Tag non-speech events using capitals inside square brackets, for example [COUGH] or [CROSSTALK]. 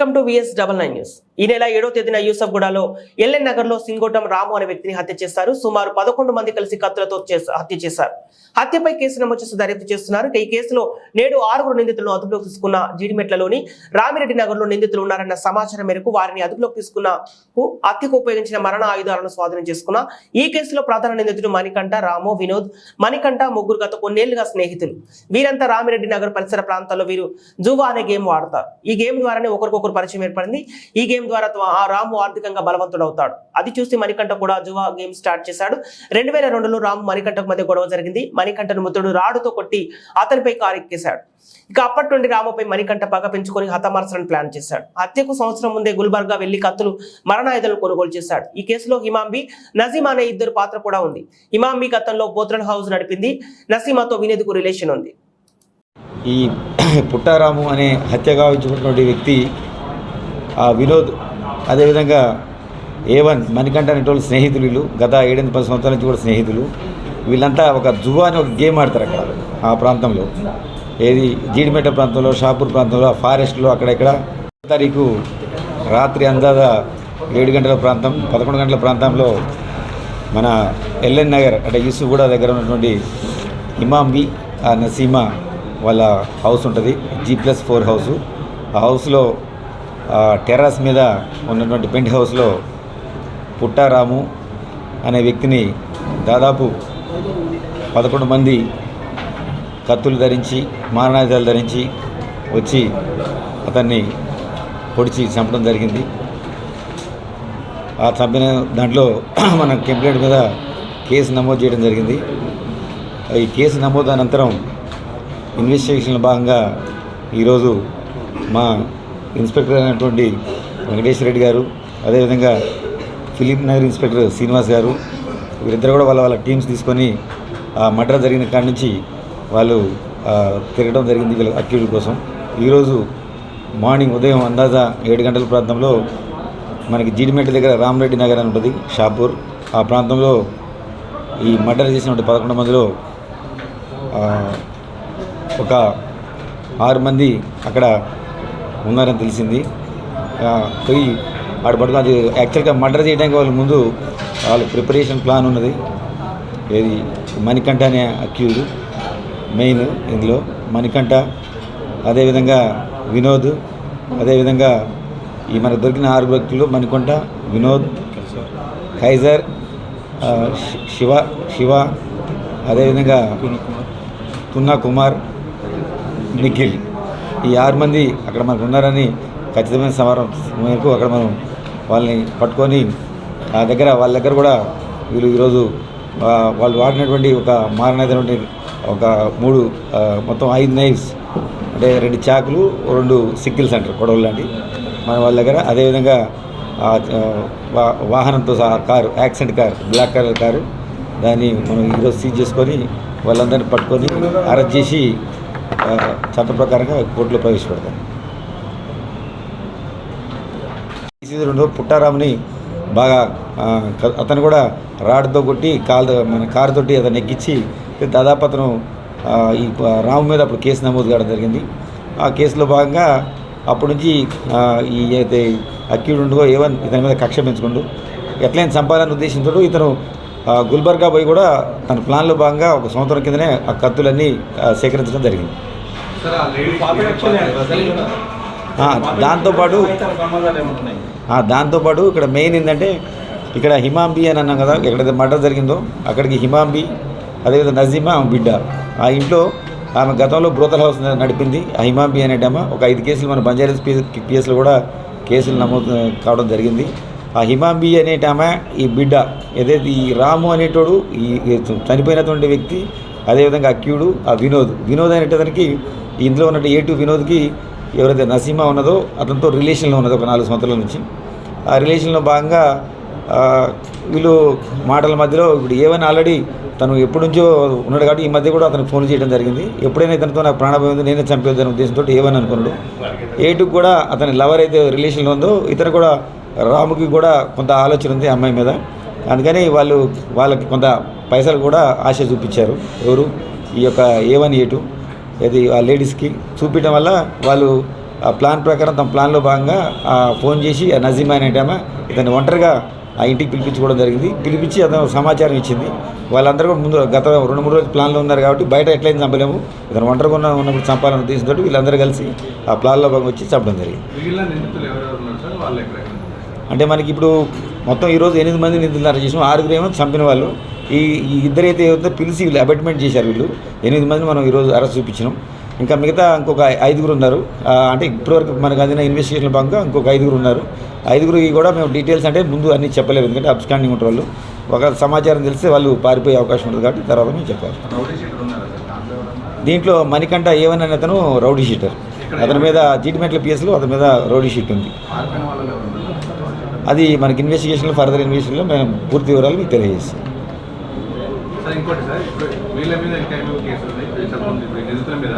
welcome to VS double nine news ఈ నెల ఏడో తేదీన యూసఫ్గూడలో ఎల్ఎన్ నగర్లో సింగోటం రాము అనే వ్యక్తిని హత్య చేశారు. సుమారు పదకొండు మంది కలిసి కత్తులతో హత్య చేశారు. హత్యపై కేసు నమోదు చేసి దర్యాప్తు చేస్తున్నారు. ఈ కేసులో నేడు ఆరుగురు నిందితులను అదుపులోకి తీసుకున్న జీడిమెట్లలోని రామిరెడ్డి నగర్లో నిందితులు ఉన్నారన్న సమాచారం మేరకు వారిని అదుపులోకి తీసుకున్న హత్యకు ఉపయోగించిన మరణ ఆయుధాలను స్వాధీనం చేసుకున్న ఈ కేసులో ప్రధాన నిందితుడు మణికంఠ రాము వినోద్ మణికంఠ ముగ్గురు గత కొన్నేళ్ళుగా స్నేహితులు. వీరంతా రామిరెడ్డి నగర్ పరిసర ప్రాంతాల్లో వీరు జువా అనే గేమ్ వాడతారు. ఈ గేమ్ ద్వారానే ఒకరికొకరు పరిచయం ఏర్పడింది. ఈ గేమ్ ద్వారా ఆ రాము ఆర్థికంగా బలవంతుడవుతాడు. అది చూసి మణికంఠ కూడా జువా గేమ్ స్టార్ట్ చేశాడు. రెండు వేల రెండులో రాము మణికంఠకు మధ్య గొడవ జరిగింది. మణికంఠను ముత్తుడు రాడుతో కొట్టి అతనిపై కారెక్కేశాడు. ఇక అప్పటి నుండి రాముపై మణికంఠ పగ పెంచుకొని హతమార్చాలని ప్లాన్ చేశాడు. హత్యకు సంవత్సరం ముందే గుల్బర్గా వెళ్ళి కత్తులు మరణాయుధాలు కొనుగోలు చేశాడు. ఈ కేసులో హిమాంబి నజీమ్ అనే ఇద్దరు పాత్ర కూడా ఉంది. హిమాంబి గతంలో బోత్రన్ హౌస్ నడిపింది. నసీమాతో వినేదికు రిలేషన్ ఉంది. ఈ [CLEARS THROAT] పుట్టారాము అనే హత్య గావించుకున్నటువంటి వ్యక్తి ఆ వినోద్ అదేవిధంగా ఏ వన్ మణికంఠ అనేటువంటి స్నేహితులు వీళ్ళు. గత ఏడెనిమిది పది సంవత్సరాల నుంచి కూడా స్నేహితులు. వీళ్ళంతా ఒక జువా అని ఒక గేమ్ ఆడతారు అక్కడ ఆ ప్రాంతంలో. ఏది? జీడిమెట్ట ప్రాంతంలో షాపూర్ ప్రాంతంలో ఆ ఫారెస్ట్లో అక్కడెక్కడ. తారీఖు రాత్రి అందాద ఏడు గంటల ప్రాంతం పదకొండు గంటల ప్రాంతంలో మన ఎల్ఎన్ నగర్ అంటే యూసుఫ్గూడ దగ్గర ఉన్నటువంటి ఇమాంబి ఆ నసీమా వాళ్ళ హౌస్ ఉంటుంది. జీ ప్లస్ ఫోర్ హౌస్ ఆ హౌస్లో టెర్రస్ మీద ఉన్నటువంటి పెంట్ హౌస్లో పుట్టారాము అనే వ్యక్తిని దాదాపు పదకొండు మంది కత్తులు ధరించి మారణాయుధాలు ధరించి వచ్చి అతన్ని పొడిచి చంపడం జరిగింది. ఆ చంపిన దాంట్లో [CLEARS THROAT] మనం కంప్లైంట్ మీద కేసు నమోదు చేయడం జరిగింది. ఈ కేసు నమోదు అనంతరం ఇన్వెస్టిగేషన్లో భాగంగా ఈరోజు మా ఇన్స్పెక్టర్ అయినటువంటి వెంకటేశ్వర రెడ్డి గారు అదేవిధంగా ఫిలిప్ నగర్ ఇన్స్పెక్టర్ శ్రీనివాస్ గారు వీరిద్దరు కూడా వాళ్ళ వాళ్ళ టీమ్స్ తీసుకొని ఆ మర్డర్ జరిగిన కాడి నుంచి వాళ్ళు తిరగడం జరిగింది వీళ్ళ అక్యూడ్ కోసం. ఈరోజు మార్నింగ్ ఉదయం అందాజా ఏడు గంటల ప్రాంతంలో మనకి జీడిమెట్ట దగ్గర రామరెడ్డి నగర్ అని ఉంటుంది షాపూర్. ఆ ప్రాంతంలో ఈ మర్డర్ చేసినటువంటి పదకొండు మందిలో ఒక ఆరు మంది అక్కడ ఉన్నారని తెలిసింది. పోయి ఆడ పట్టుకుని అది యాక్చువల్గా మర్డర్ చేయడానికి వాళ్ళ ముందు వాళ్ళ ప్రిపరేషన్ ప్లాన్ ఉన్నది. ఏది? మణికంఠ అనే అక్యూడ్ మెయిన్ ఇందులో. మణికంఠ అదేవిధంగా వినోద్ అదేవిధంగా ఈ మనకు దొరికిన ఆరు వ్యక్తులు మణికంఠ వినోద్ ఖైజర్ శివ శివ అదేవిధంగా తున్నా కుమార్ నిఖిల్. ఈ ఆరు మంది అక్కడ మనకు ఉన్నారని ఖచ్చితమైన సమారం మేరకు అక్కడ మనం వాళ్ళని పట్టుకొని ఆ దగ్గర వాళ్ళ దగ్గర కూడా వీళ్ళు ఈరోజు వాళ్ళు వాడినటువంటి ఒక మారణమైనటువంటి ఒక మూడు మొత్తం ఐదు నైఫ్స్ అంటే రెండు చాకులు రెండు సిక్కిల్స్ అంటారు గొడవలు లాంటి మన వాళ్ళ దగ్గర. అదేవిధంగా వాహనంతో సహా car accident car black colour car దాన్ని మనం ఈరోజు సీజ్ చేసుకొని వాళ్ళందరినీ పట్టుకొని అరెస్ట్ చేసి చట్ట ప్రకారంగా కోర్టులో ప్రవేశపెడతాం రెండు పుట్టారాముని బాగా అతను కూడా రాడ్తో కొట్టి కాలు మన కారుతోటి అతను ఎక్కించి దాదాపు అతను ఈ రాము మీద అప్పుడు కేసు నమోదు కావడం జరిగింది. ఆ కేసులో భాగంగా అప్పటి నుంచి ఈ అయితే అక్యూడ్ ఉండో ఏవన్ ఇతని మీద కక్ష పెంచుకుంటూ ఎట్లయినా సంపాదన ఉద్దేశంతో ఇతను గుల్బర్గా పోయి కూడా తన ప్లాన్లో భాగంగా ఒక సంవత్సరం కిందనే ఆ కత్తులన్నీ సేకరించడం జరిగింది. దాంతోపాటు దాంతోపాటు ఇక్కడ మెయిన్ ఏంటంటే ఇక్కడ హిమాంబి అని అన్నాం కదా ఎక్కడైతే మర్డర్ జరిగిందో అక్కడికి హిమాంబి అదేవిధంగా నజీమా ఆమె బిడ్డ. ఆ ఇంట్లో ఆమె గతంలో బ్రోతల్ హౌస్ నడిపింది. ఆ హిమాంబి అనేటి ఆమె ఒక ఐదు కేసులు మన బంజారాస్ పీ పిఎస్లో కూడా కేసులు నమోదు కావడం జరిగింది. ఆ హిమాంబి అనేట ఆమె ఈ బిడ్డ ఏదైతే ఈ రాము అనేటోడు ఈ చనిపోయినటువంటి వ్యక్తి అదేవిధంగా అక్యుడు ఆ వినోద్. వినోద్ అనేటతనికి ఇందులో ఉన్నట్టు ఏ టూ వినోద్కి ఎవరైతే నసీమా ఉన్నదో అతనితో రిలేషన్లో ఉన్నది ఒక నాలుగు సంవత్సరాల నుంచి. ఆ రిలేషన్లో భాగంగా వీళ్ళు మాటల మధ్యలో ఇప్పుడు ఏవైనా ఆల్రెడీ తను ఎప్పటి నుంచో ఉన్నాడు కాబట్టి ఈ మధ్య కూడా అతనికి ఫోన్ చేయడం జరిగింది. ఎప్పుడైనా ఇతనితో నాకు ప్రాణభయం ఉంది నేనే చంపేద్దనే ఉద్దేశంతో ఏమని అనుకున్నాడు. ఏటుకు కూడా అతని లవర్ అయితే రిలేషన్లో ఉందో ఇతను కూడా రాముకి కూడా కొంత ఆలోచన ఉంది అమ్మాయి మీద. అందుకని వాళ్ళు వాళ్ళకి కొంత పైసలు కూడా ఆశ చూపించారు. ఎవరు? ఈ యొక్క ఏ వన్ ఏ అది ఇది ఆ లేడీస్కి చూపించడం వల్ల వాళ్ళు ఆ ప్లాన్ ప్రకారం తమ ప్లాన్లో భాగంగా ఆ ఫోన్ చేసి ఆ నజీమా అనేటమా ఇతన్ని ఒంటరిగా ఆ ఇంటికి పిలిపించుకోవడం జరిగింది. పిలిపించి అతను సమాచారం ఇచ్చింది. వాళ్ళందరూ కూడా ముందు గత రెండు మూడు రోజులు ప్లాన్లో ఉన్నారు కాబట్టి బయట ఎట్లయితే చంపలేము. ఇతను ఒంటరిగా ఉన్న ఉన్నప్పుడు చంపాలని ఉద్దేశంతో వీళ్ళందరూ కలిసి ఆ ప్లాన్లో భాగం వచ్చి చంపడం జరిగింది. అంటే మనకి ఇప్పుడు మొత్తం ఈరోజు ఎనిమిది మంది నిధులు అరెస్ట్ చేసాం ఆరుగురు ఏమో చంపిన వాళ్ళు. ఈ ఇద్దరైతే ఏవైతే పిలిచి వీళ్ళు అబెట్మెంట్ చేశారు వీళ్ళు. ఎనిమిది మంది మనం ఈరోజు అరెస్ట్ చూపించినాం. ఇంకా మిగతా ఇంకొక ఐదుగురు ఉన్నారు. అంటే ఇప్పటివరకు మనకు అందిన ఇన్వెస్టిగేషన్ భాగంగా ఇంకొక ఐదుగురు ఉన్నారు. ఐదుగురు కూడా మేము డీటెయిల్స్ అంటే ముందు అన్ని చెప్పలేదు ఎందుకంటే అబ్స్కాండింగ్ ఉంటారు వాళ్ళు. ఒక సమాచారం తెలిస్తే వాళ్ళు పారిపోయే అవకాశం ఉంటుంది కాబట్టి తర్వాత మేము చెప్పాలి దాంట్లో మణికంఠ ఏవన్ అనే అతను రౌడీ షీటర్. అతని మీద జీడిమెట్ల పిఎస్లో అతని మీద రౌడీ షీట్ ఉంది. అది మనకి ఇన్వెస్టిగేషన్లో ఫర్దర్ ఇన్వెస్టిగేషన్లో మేము పూర్తి వివరాలు మీకు తెలియజేస్తాం. సార్ ఇంకోటి సార్ వీళ్ళ మీద ఇంకా ఏమేమి కేసులు ఉన్నాయి నిందితుల మీద.